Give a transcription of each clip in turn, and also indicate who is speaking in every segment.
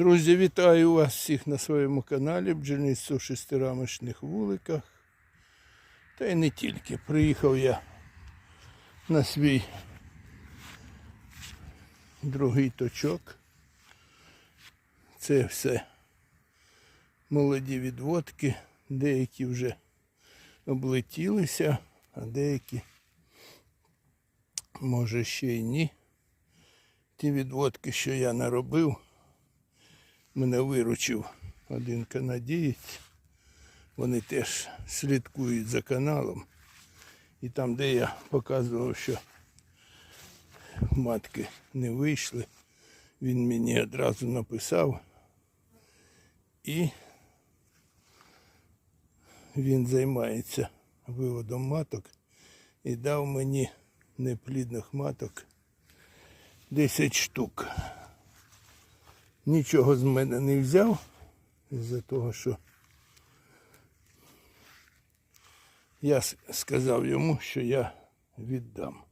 Speaker 1: Друзі, вітаю вас всіх на своєму каналі Бджільництво в шестирамочних вуликах. Та й не тільки. Приїхав я на свій другий точок. Це все молоді відводки, деякі вже облетілися, а деякі може ще й ні. Ті відводки, що я наробив, мене виручив один канадієць. Вони теж слідкують за каналом. І там, де я показував, що матки не вийшли, він мені одразу написав. І він займається виводом маток і дав мені неплідних маток 10 штук. Нічого з мене не взяв із-за того, що я сказав йому, що я віддам.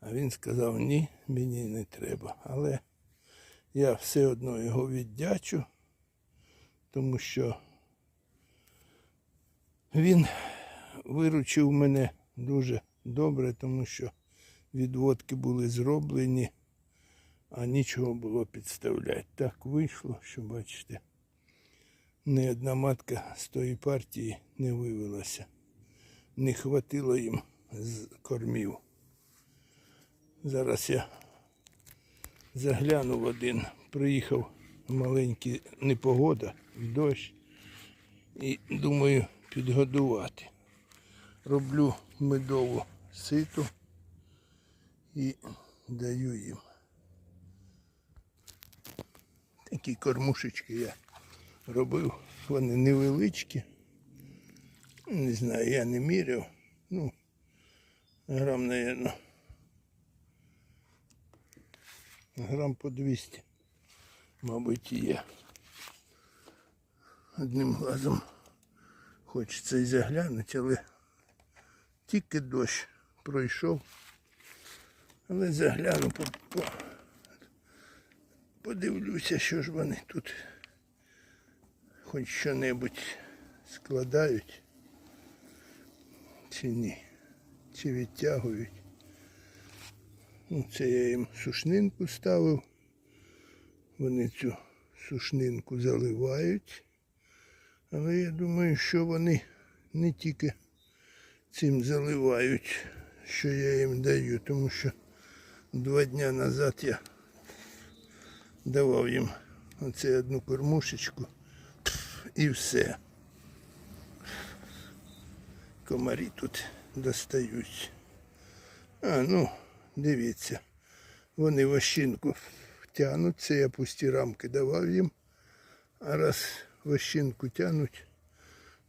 Speaker 1: А він сказав, ні, мені не треба. Але я все одно його віддячу, тому що він виручив мене дуже добре, тому що відводки були зроблені, а нічого було підставляти. Так вийшло, що бачите, ні одна матка з тої партії не вивелася. Не хватило їм з кормів. Зараз я заглянув один, приїхав маленький непогода, дощ. І думаю підгодувати. Роблю медову ситу і даю їм. Такі кормушечки я робив. Вони невеличкі. Не знаю, я не міряв. Ну, грам, наверно, грам по 200, мабуть, є. Одним глазом хочеться і заглянути, але тільки дощ пройшов. Але загляну, по, подивлюся, що ж вони тут хоч що-небудь складають чи ні, чи відтягують. Ну, це я їм сушнинку ставив. Вони цю сушнинку заливають. Але я думаю, що вони не тільки цим заливають, що я їм даю, тому що два дня назад я давав їм оце одну кормушечку і все. Комарі тут достають. А, ну, дивіться. Вони вощинку тянуть, це я пусті рамки давав їм. А раз вощинку тянуть,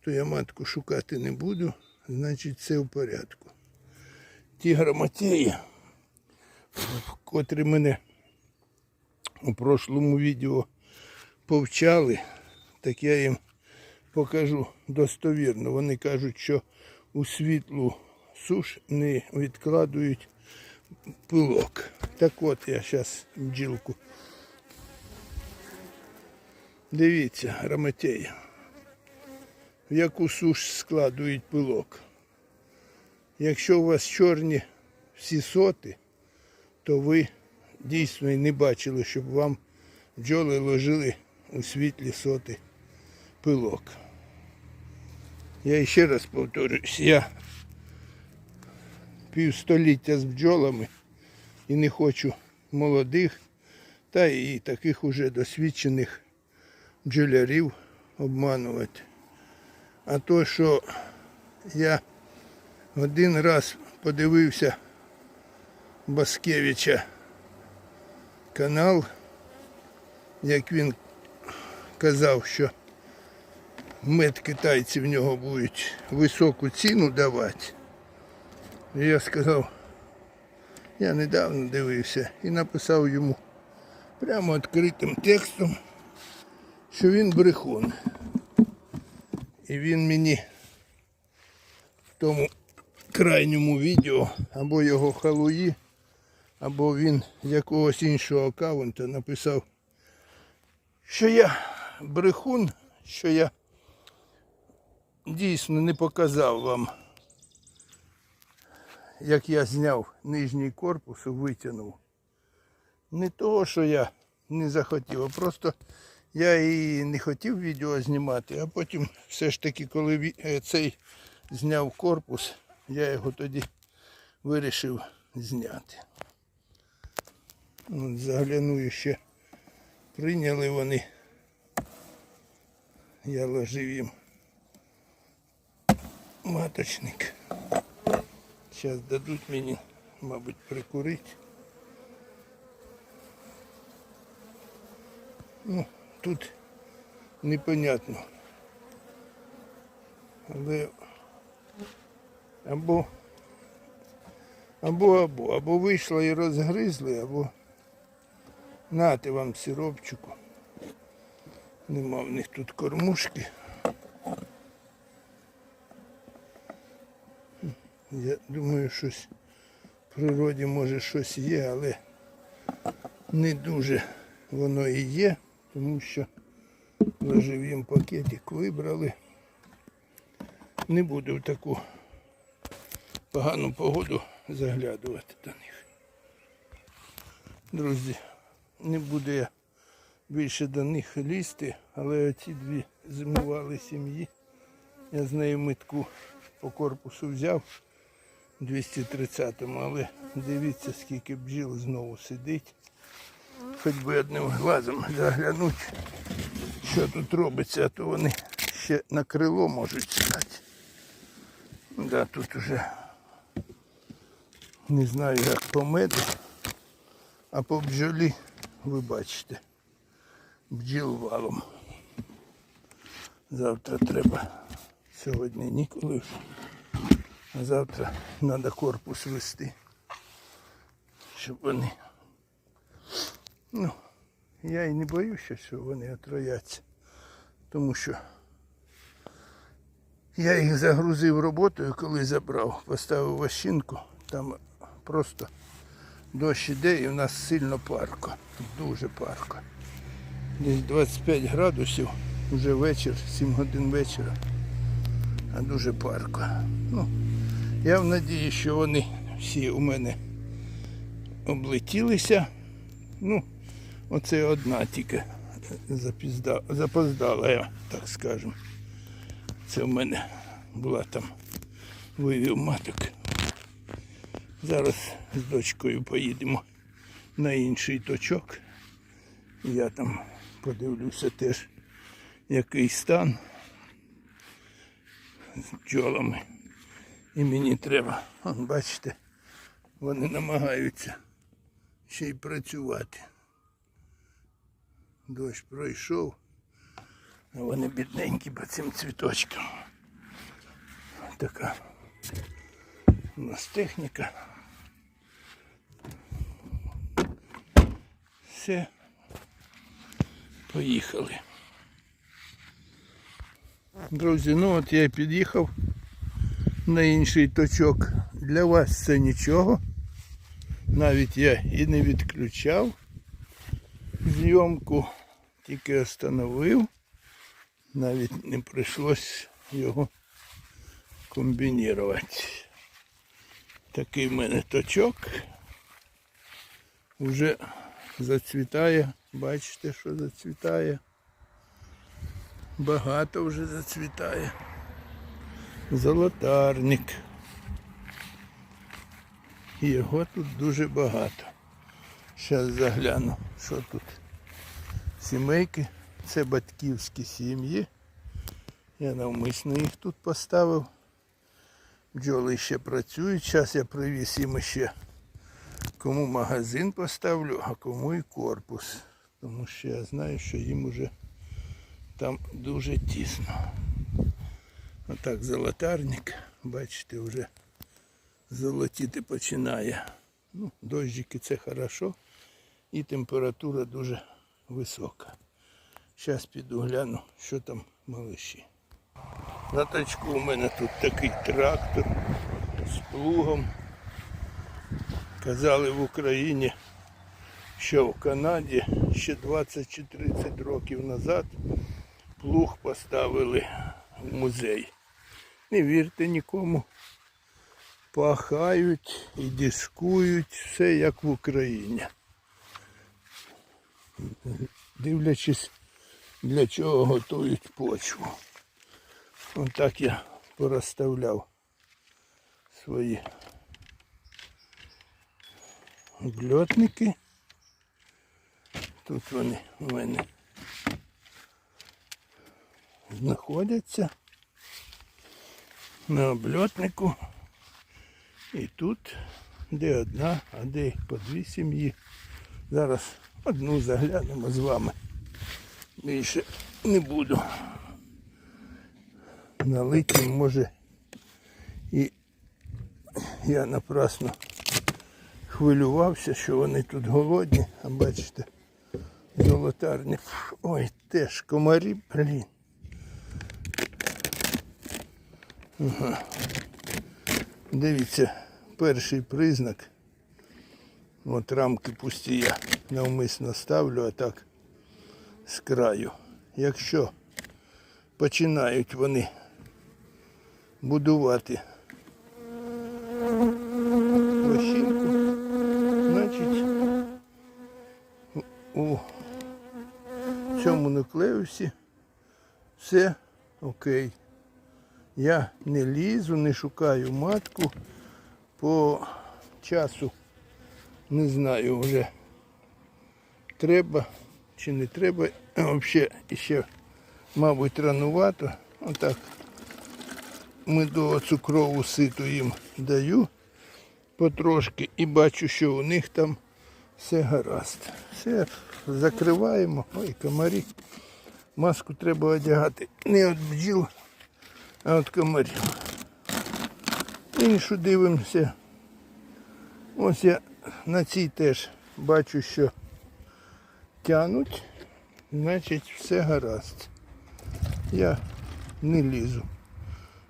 Speaker 1: то я матку шукати не буду, значить все в порядку. Ті грамотеї, котрі мене у прошлому відео повчали, так я їм покажу достовірно. Вони кажуть, що у світлу суш не відкладують пилок. Так от я зараз бджілку. Дивіться, грамотея. В яку суш складують пилок. Якщо у вас чорні всі соти, то ви дійсно і не бачили, щоб вам бджоли ложили у світлі соти пилок. Я ще раз повторюсь, я півстоліття з бджолами і не хочу молодих та і таких уже досвідчених бджолярів обманувати. А то, що я один раз подивився Баскевича канал, як він казав, що мед китайці в нього будуть високу ціну давати. Я сказав, я недавно дивився і написав йому прямо відкритим текстом, що він брехун. І він мені в тому крайньому відео або його халуї, або він якогось іншого аккаунта написав що я брехун, що я дійсно не показав вам, як я зняв нижній корпус і витягнув. Не того, що я не захотів, а просто я і не хотів відео знімати, а потім все ж таки, коли е, цей зняв корпус, я його тоді вирішив зняти. От загляну ще. Прийняли вони. Я ложив їм маточник. Зараз дадуть мені, мабуть, прикурити. Ну, тут непонятно. Але або або або або вийшло і розгризли, або нате вам сиропчику. Нема в них тут кормушки. Я думаю, щось в природі може щось є, але не дуже воно і є, тому що ложив їм пакетик, вибрали. Не буду в таку погану погоду заглядувати до них. Друзі, не буду я більше до них лізти, але оці дві зимували сім'ї. Я з нею митку по корпусу взяв 230-му, але дивіться, скільки бджіл знову сидить. Хоч би одним глазом заглянуть, що тут робиться, а то вони ще на крило можуть стати. Да, тут уже не знаю як по меду, а по бджолі ви бачите бджіл валом. Завтра треба. Сьогодні ніколи. А завтра треба корпус вести. Щоб вони. Ну, я і не боюся, що вони отрояться. Тому що я їх загрузив роботою, коли забрав, поставив ващинку, там просто дощ іде і в нас сильно парко. Дуже парко десь 25 градусів, вже вечір, 7 годин вечора, а дуже парко. Ну, я в надії, що вони всі у мене облетілися. Ну, оце одна тільки запізда... запоздала, я так скажу. Це в мене була там вивів маток. Зараз з дочкою поїдемо на інший точок. Я там подивлюся теж, який стан з бджолами. І мені треба, он, бачите, вони намагаються ще й працювати. Дощ пройшов, а вони бідненькі по цим цвіточкам. Така у нас техніка. Все. Поїхали. Друзі, ну от я під'їхав на інший точок. Для вас це нічого. Навіть я і не відключав зйомку, тільки остановив. Навіть не прийшлось його комбінувати. Такий в мене точок. Уже зацвітає. Бачите, що зацвітає. Багато вже зацвітає. Золотарник. Його тут дуже багато. Зараз загляну, що тут. Сімейки. Це батьківські сім'ї. Я навмисно їх тут поставив. Бджоли ще працюють. Зараз я привіз їм ще кому магазин поставлю, а кому і корпус. Тому що я знаю, що їм уже там дуже тісно. Отак золотарник, бачите, вже золотіти починає. Ну, дощики це хорошо і температура дуже висока. Зараз піду гляну, що там малиші. На точку у мене тут такий трактор з плугом. Казали в Україні що в Канаді ще 20 чи 30 років назад плуг поставили в музей. Не вірте нікому. Пахають і дискують все як в Україні. Дивлячись, для чого готують почву. Отак я порозставляв свої обльотники. Тут вони у мене знаходяться на обльотнику. І тут де одна, а де по дві сім'ї. Зараз одну заглянемо з вами. Більше не буду. Налиті, може, і я напрасно хвилювався, що вони тут голодні, а бачите, золотарні. Ой, теж комарі, блін. Ага. Дивіться, перший признак. От рамки пусті я навмисно ставлю, а так з краю. Якщо починають вони будувати площинку, значить у цьому нуклеусі все окей. Я не лізу, не шукаю матку по часу. Не знаю вже треба чи не треба. Взагалі ще, мабуть, ранувато. Отак медово цукрову ситу їм даю потрошки і бачу, що у них там все гаразд. Все, закриваємо. Ой, комарі. Маску треба одягати не від бджіл, а від комарів. Іншу дивимося. Ось я на цій теж бачу, що тянуть, значить все гаразд. Я не лізу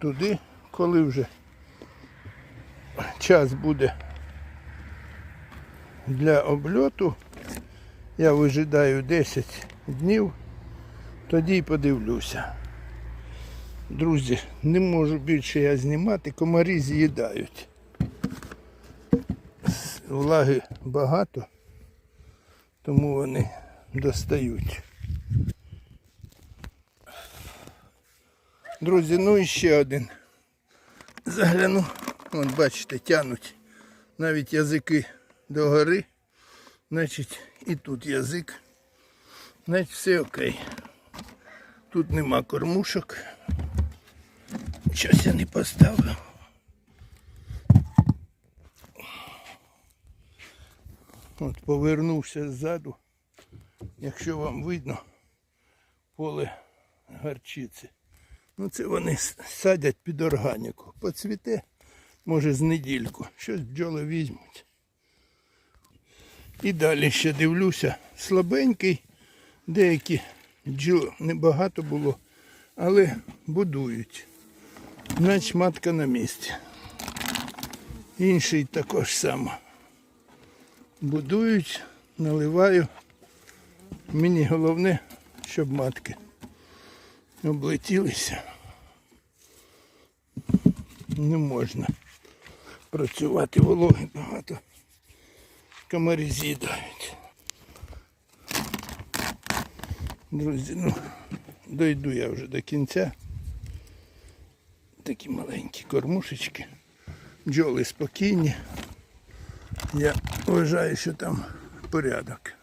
Speaker 1: туди, коли вже час буде для обльоту. Я вижидаю 10 днів, тоді й подивлюся. Друзі, не можу більше я знімати, комарі з'їдають. Влаги багато, тому вони достають. Друзі, ну і ще один. Загляну. Вон, бачите, тянуть навіть язики догори. Значить, і тут язик. Значить, все окей. Тут нема кормушок. Щось я не поставив. От повернувся ззаду. Якщо вам видно поле гарчиці. Ну це вони садять під органіку. Поцвіте, може з недільку. Щось бджоли візьмуть. І далі ще дивлюся. Слабенький, деякі бджіл небагато було, але будують. Значить матка на місці. Інший також само. Будують, наливаю. Мені головне, щоб матки облетілися. Не можна працювати вологи багато. Комарі з'їдають. Друзі, ну дойду я вже до кінця. Такі маленькі кормушечки. Бджоли спокійні. Я вважаю, що там порядок.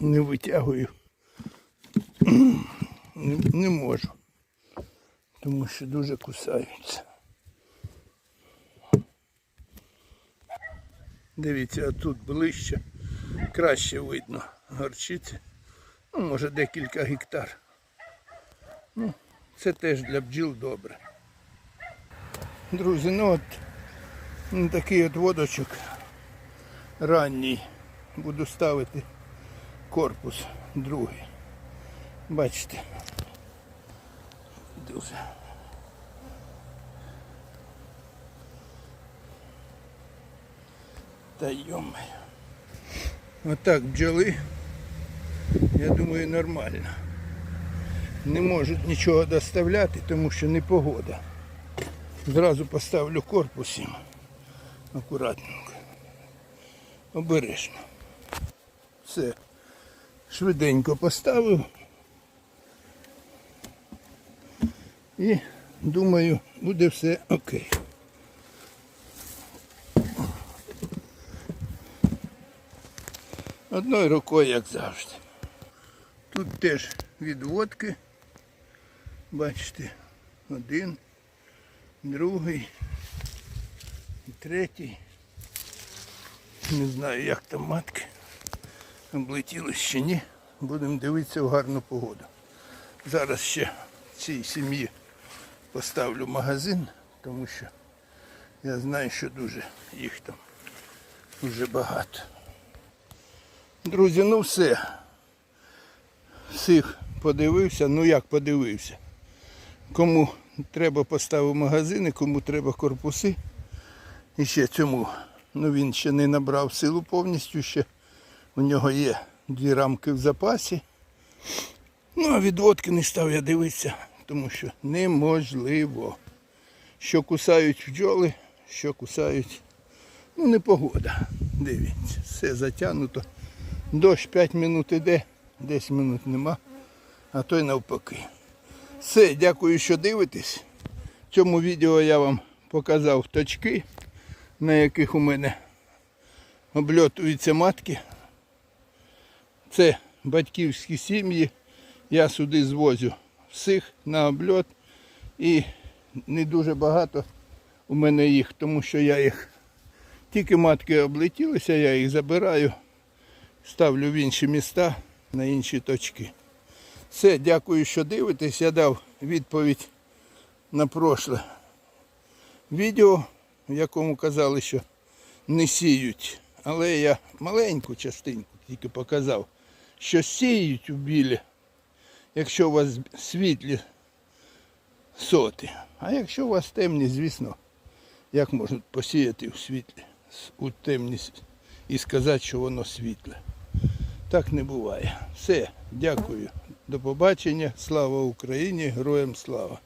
Speaker 1: Не витягую. Не, не можу. Тому що дуже кусаються. Дивіться, а тут ближче, краще видно горчиці. Ну, може декілька гектар. Ну, це теж для бджіл добре. Друзі, ну от такий от водочок ранній. Буду ставити корпус другий. Бачите? Дуже. Та йомаю. Отак бджоли, я думаю, нормально. Не можуть нічого доставляти, тому що не погода. Зразу поставлю корпус їм. Акуратненько. Обережно. Все. Швиденько поставив. І думаю, буде все окей. Одною рукою, як завжди. Тут теж відводки. Бачите, один, другий, і третій. Не знаю, як там матки. Облетіли чи ні. Будемо дивитися в гарну погоду. Зараз ще цій сім'ї поставлю магазин, тому що я знаю, що дуже їх там дуже багато. Друзі, ну все. Всіх подивився, ну як подивився. Кому треба поставив магазини, кому треба корпуси. І ще цьому. Ну він ще не набрав силу повністю, ще у нього є дві рамки в запасі. Ну, а відводки не став я дивитися, тому що неможливо. Що кусають бджоли, що кусають. Ну, не погода. Дивіться, все затягнуто. Дощ 5 минут іде, 10 минут нема, а то й навпаки. Все, дякую, що дивитесь. В цьому відео я вам показав точки, на яких у мене обльотуються матки. Це батьківські сім'ї. Я сюди звозю всіх на обльот. І не дуже багато у мене їх, тому що я їх тільки матки облетілися, я їх забираю, ставлю в інші міста, на інші точки. Все, дякую, що дивитесь. Я дав відповідь на прошле відео, в якому казали, що не сіють. Але я маленьку частинку тільки показав, що сіють у білі, якщо у вас світлі соти. А якщо у вас темні, звісно, як можуть посіяти у світлі, у темність і сказати, що воно світле. Так не буває. Все, дякую. До побачення. Слава Україні! Героям слава!